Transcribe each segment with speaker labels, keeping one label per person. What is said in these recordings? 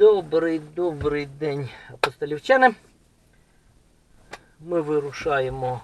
Speaker 1: Добрий, добрий день, апостолівчани. Ми вирушаємо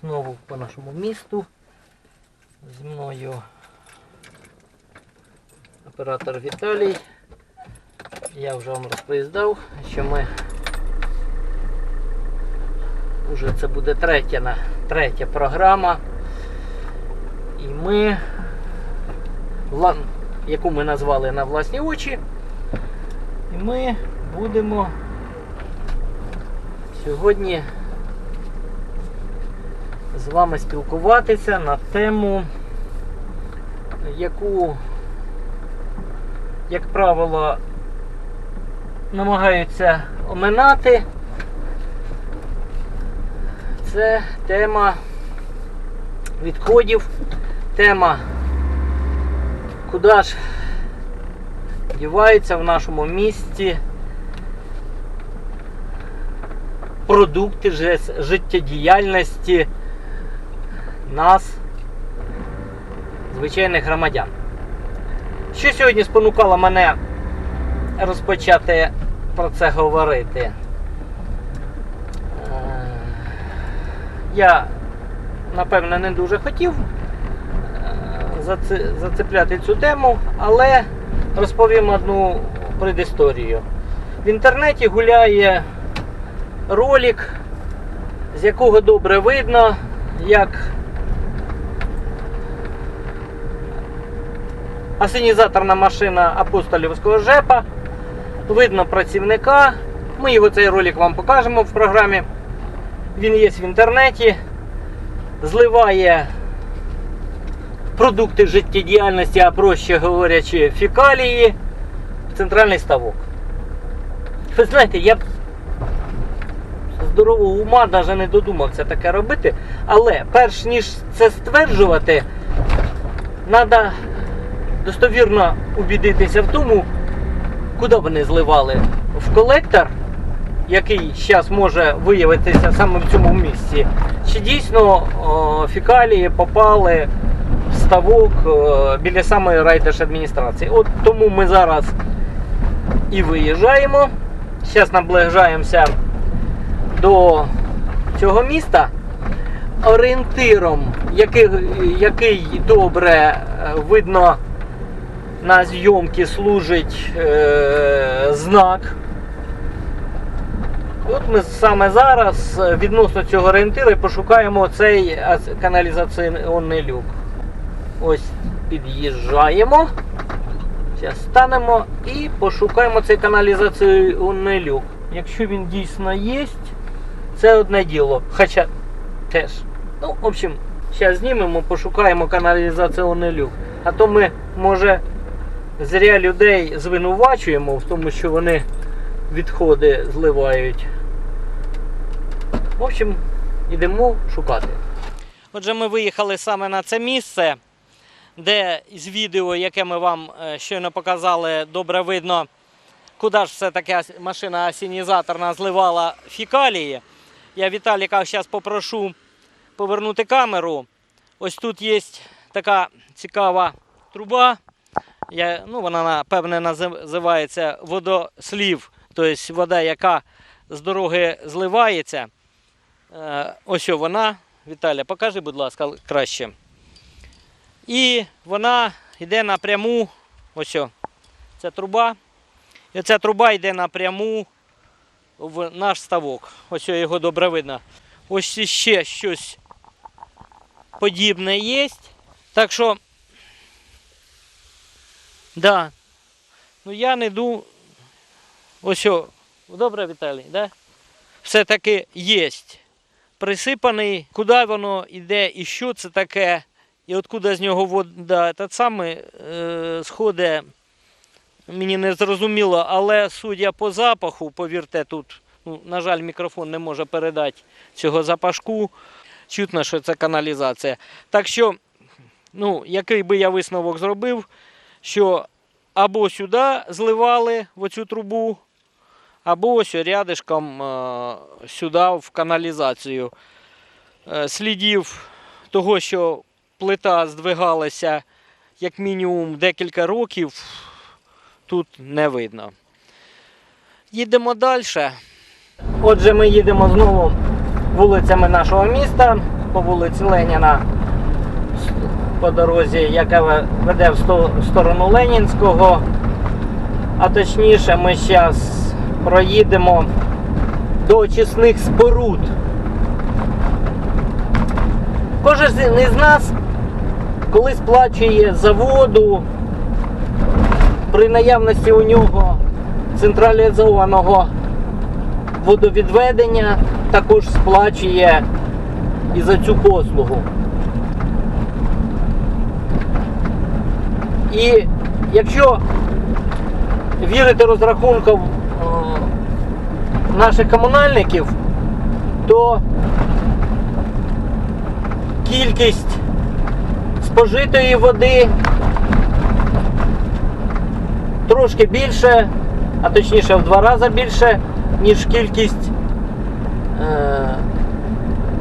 Speaker 1: знову по нашому місту. Зі мною оператор Віталій. Я вже вам розповідав, що ми уже це буде третя, третя програма. І ми, яку ми назвали на власні очі. І ми будемо сьогодні з вами спілкуватися на тему, яку, як правило, намагаються оминати. Це тема відходів, тема, куди ж діваються в нашому місті продукти життєдіяльності нас, звичайних громадян. Що сьогодні спонукало мене розпочати про це говорити? Е, Я, напевно, не дуже хотів е, зацепляти цю тему, але розповім одну предісторію. В інтернеті гуляє ролик, з якого добре видно, як асенізаторна машина апостолівського ЖЕПа. Видно працівника. Ми його цей ролик вам покажемо в програмі. Він є в інтернеті. Зливає продукти життєдіяльності, а проще говорячи, фекалії центральний ставок. Ви знаєте, я б здорового ума навіть не додумався таке робити. Але перш ніж це стверджувати, треба достовірно убідитися в тому, куди вони зливали в колектор, який зараз може виявитися саме в цьому місці, чи дійсно о, фекалії попали ставок біля самої райдержадміністрації. От тому ми зараз і виїжджаємо. Зараз наближаємося до цього міста. Орієнтиром, який, який добре е, видно на зйомці служить е, знак. От ми саме зараз е, відносно цього орієнтиру пошукаємо цей каналізаційний люк. Ось під'їжджаємо. Зараз станемо і пошукаємо цей каналізаційний люк. Якщо він дійсно є, це одне діло. Хоча теж. Ну, в общем, зараз знімемо, пошукаємо каналізаційний люк. А то ми, може, зря людей звинувачуємо в тому, що вони відходи зливають. В общем, йдемо шукати. Отже, ми виїхали саме на це місце, де з відео, яке ми вам е, щойно показали, добре видно, куди ж все-таки машина асінізаторна зливала фекалії. Я Віталіка зараз попрошу повернути камеру. Ось тут є така цікава труба. Я, ну, вона напевне називається водослів, тобто вода, яка з дороги зливається. Е, Ось вона. Віталя, покажи, будь ласка, краще. І вона йде напряму. Ось о, це труба. І ця труба йде напряму в наш ставок. Ось о, його добре видно. Ось ще щось подібне є. Так що, да. Ну я не ду. Ось о, добре, Віталій, да? Все-таки є. Присипаний, куди воно йде і що це таке, і откуда з нього вода та саме е, сходить, мені не зрозуміло, але судя по запаху, повірте, тут, ну, на жаль, мікрофон не може передати цього запашку. Чутно, що це каналізація. Так що, ну, який би я висновок зробив, що або сюди зливали в оцю трубу, або ось рядишком е, сюди в каналізацію. Е, слідів того, що плита здвигалася як мінімум декілька років, тут не видно. Їдемо далі. Отже, ми їдемо знову вулицями нашого міста, по вулиці Леніна, по дорозі, яка веде в сторону Ленінського. А точніше, ми зараз проїдемо до очисних споруд. Кожен із нас коли сплачує за воду, при наявності у нього централізованого водовідведення, також сплачує і за цю послугу. І якщо вірити розрахункам е, наших комунальників, то кількість спожитої води трошки більше, а точніше в два рази більше, ніж кількість е,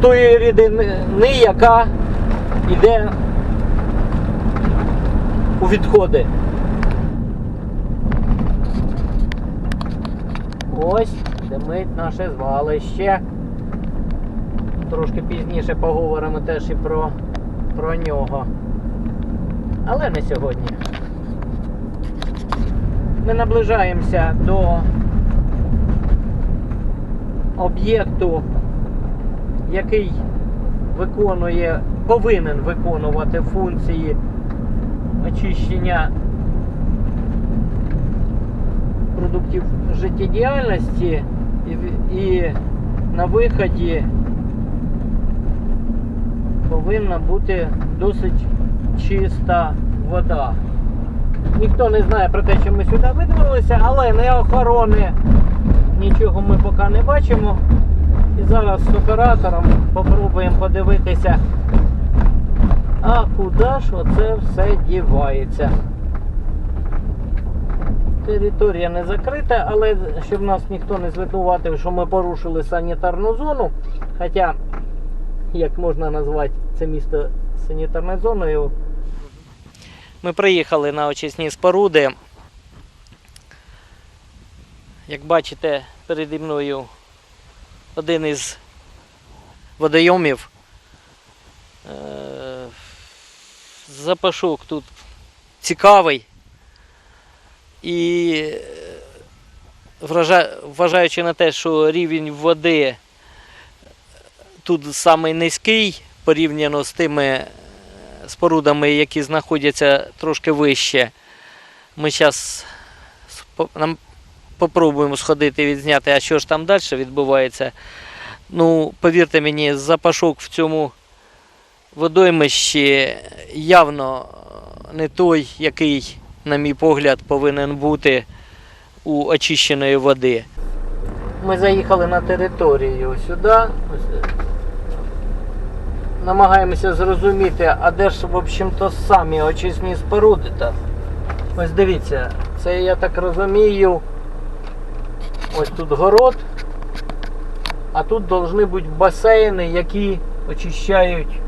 Speaker 1: тої рідини, яка йде у відходи. Ось димить наше звалище. Трошки пізніше поговоримо теж і про, про нього. Але не сьогодні. Ми наближаємося до об'єкту, який виконує, повинен виконувати функції очищення продуктів життєдіяльності і, на виході повинна бути досить чиста вода. Ніхто не знає про те, що ми сюди видвинулися, але не охорони нічого ми поки не бачимо. І зараз з оператором попробуємо подивитися, а куди ж оце все дівається. Територія не закрита, але щоб нас ніхто не звинуватив, що ми порушили санітарну зону. Хоча, як можна назвати це місто санітарною зоною. Ми приїхали на очисні споруди. Як бачите, переді мною один із водойомів. Е, Запашок тут цікавий. І е, вважаючи на те, що рівень води тут самий низький порівняно з тими е, спорудами, які знаходяться трошки вище. Ми зараз нам попробуємо сходити і відзняти, а що ж там далі відбувається. Ну, повірте мені, запашок в цьому водоймищі явно не той, який, на мій погляд, повинен бути у очищеної води. Ми заїхали на територію сюди. Намагаємося зрозуміти, а де ж, в общем-то, самі очисні споруди там. Ось дивіться, це я так розумію. Ось тут город, а тут повинні бути басейни, які очищають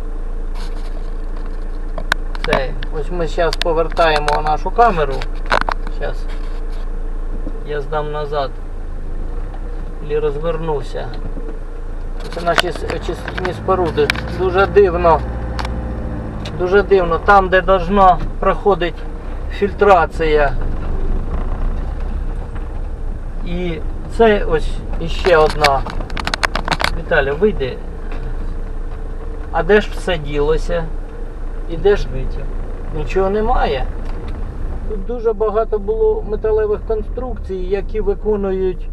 Speaker 1: це. Ось ми зараз повертаємо нашу камеру. Зараз я здам назад. Или розвернуся. Це наші очисні споруди. Дуже дивно. Дуже дивно. Там, де должна проходити фільтрація. І це ось іще одна. Віталя, вийди. А де ж все ділося? І де ж нічого немає. Тут дуже багато було металевих конструкцій, які виконують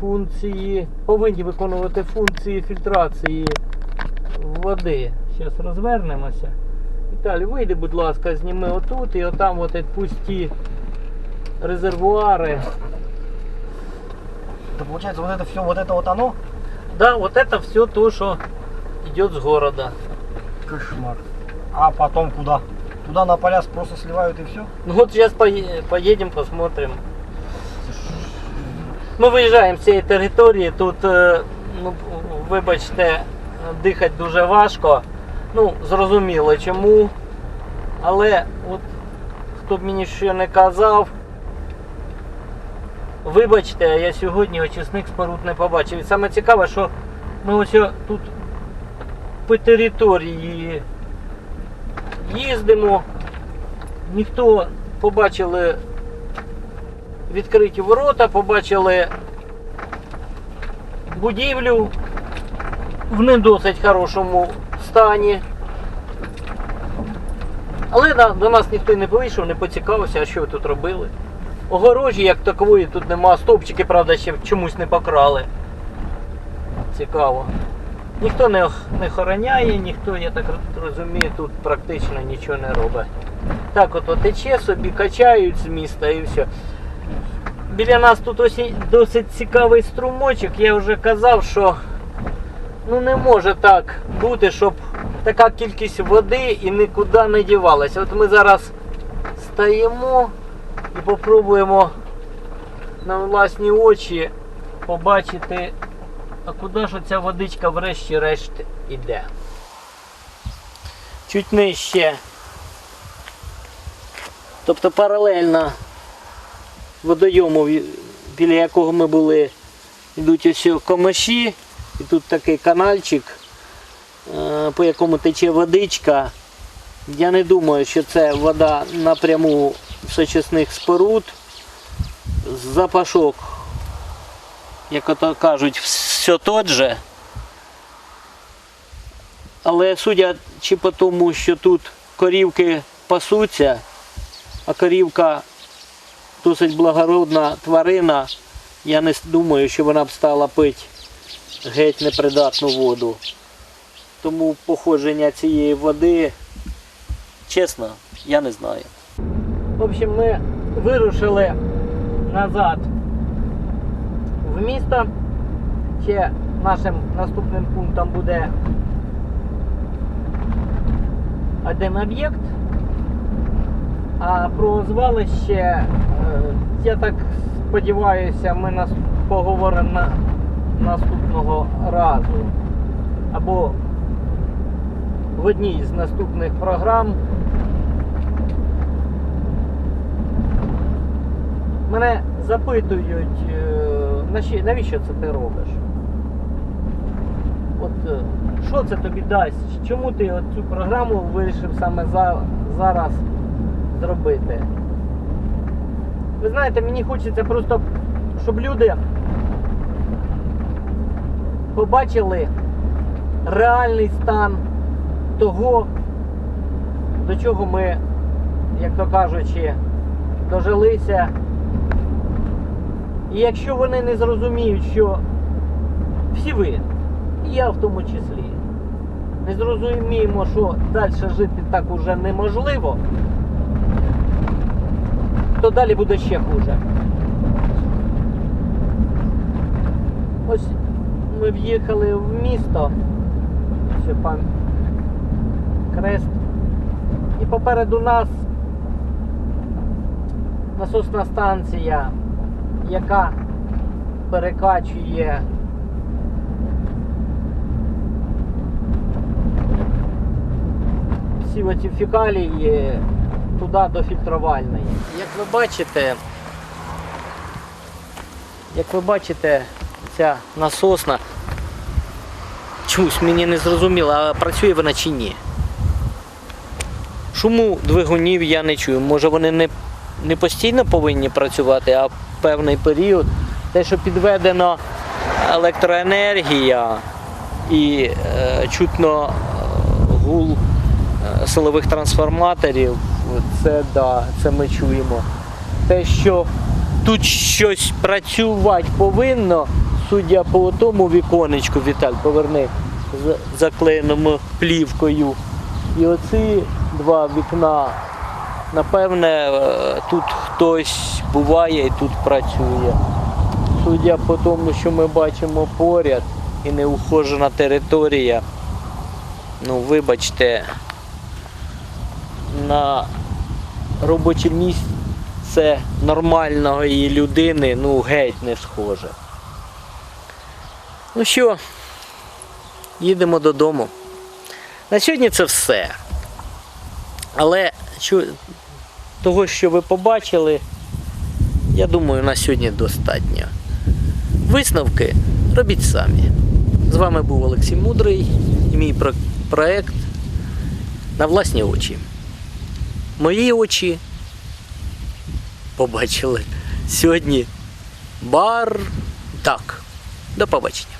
Speaker 1: функції, повинні виконувати функції фільтрації води. Зараз розвернемося. Віталій, вийди, будь ласка, зніми отут і отам от пусті резервуари.
Speaker 2: Это получается вот это все, вот это вот оно?
Speaker 1: Да, вот это все то, что идет с города.
Speaker 2: Кошмар. А потом куда? Туда на поля просто сливают и все?
Speaker 1: Ну вот сейчас поедем, посмотрим. Ми виїжджаємо з цієї території, тут, е, ну, вибачте, дихати дуже важко. Ну, зрозуміло чому. Але от хто б мені ще не казав, Вибачте, я сьогодні очисник споруд не побачив. І саме цікаве, що ми ось тут по території їздимо. Ніхто побачили відкриті ворота, побачили будівлю в не досить хорошому стані. Але на- до нас ніхто не вийшов, не поцікавився, а що ви тут робили. Огорожі як такової тут нема, стовпчики, правда, ще чомусь не покрали. Цікаво. Ніхто не, не охороняє, ніхто, я так розумію, тут практично нічого не робить. Так от тече собі, качають з міста і все. Біля нас тут досить цікавий струмочок. Я вже казав, що ну не може так бути, щоб така кількість води і нікуди не дівалася. От ми зараз стаємо і попробуємо на власні очі побачити, а куди ж ця водичка врешті-решт іде. Чуть нижче. Тобто паралельно водойому, біля якого ми були, йдуть ось комиші, і тут такий канальчик, е, по якому тече водичка. Я не думаю, що це вода напряму з очисних споруд. Запашок, як ото кажуть, все тот же. Але судячи по тому, що тут корівки пасуться, а корівка досить благородна тварина, я не думаю, що вона б стала пити геть непридатну воду. Тому походження цієї води, чесно, я не знаю. В общем, ми вирушили назад в місто. Ще нашим наступним пунктом буде один об'єкт. А про звалище, е, я так сподіваюся, ми нас поговоримо на наступного разу. Або в одній з наступних програм. Мене запитують, е, навіщо це ти робиш? От е, що це тобі дасть? Чому ти цю програму вирішив саме зараз зробити? Ви знаєте, мені хочеться просто, щоб люди побачили реальний стан того, до чого ми, як то кажучи, дожилися. І якщо вони не зрозуміють, що всі ви, і я в тому числі, не зрозуміємо, що далі жити так уже неможливо, то далі буде ще хуже. Ось ми в'їхали в місто, ще пан Крест, і попереду нас насосна станція, яка перекачує всі оці фекалії туди до фільтрувальної. Як ви бачите, як ви бачите, ця насосна чомусь мені не зрозуміло, а працює вона чи ні. Шуму двигунів я не чую. Може вони не, не постійно повинні працювати, а певний період. Те, що підведена електроенергія і е, чутно е, гул е, силових трансформаторів, це да, це ми чуємо. Те, що тут щось працювати повинно, судя по тому віконечку, Віталь, поверни з- заклеєному плівкою. І оці два вікна, напевне, е, тут хтось буває і тут працює. Судя по тому, що ми бачимо поряд і неухожена територія, ну вибачте, на робоче місце нормальної людини ну геть не схоже. Ну що, їдемо додому. На сьогодні це все. Але того, що ви побачили, Я думаю, на сьогодні достатньо. Висновки робіть самі. З вами був Олексій Мудрий і мій про- проект на власні очі. Мої очі побачили сьогодні бар. Так. До побачення.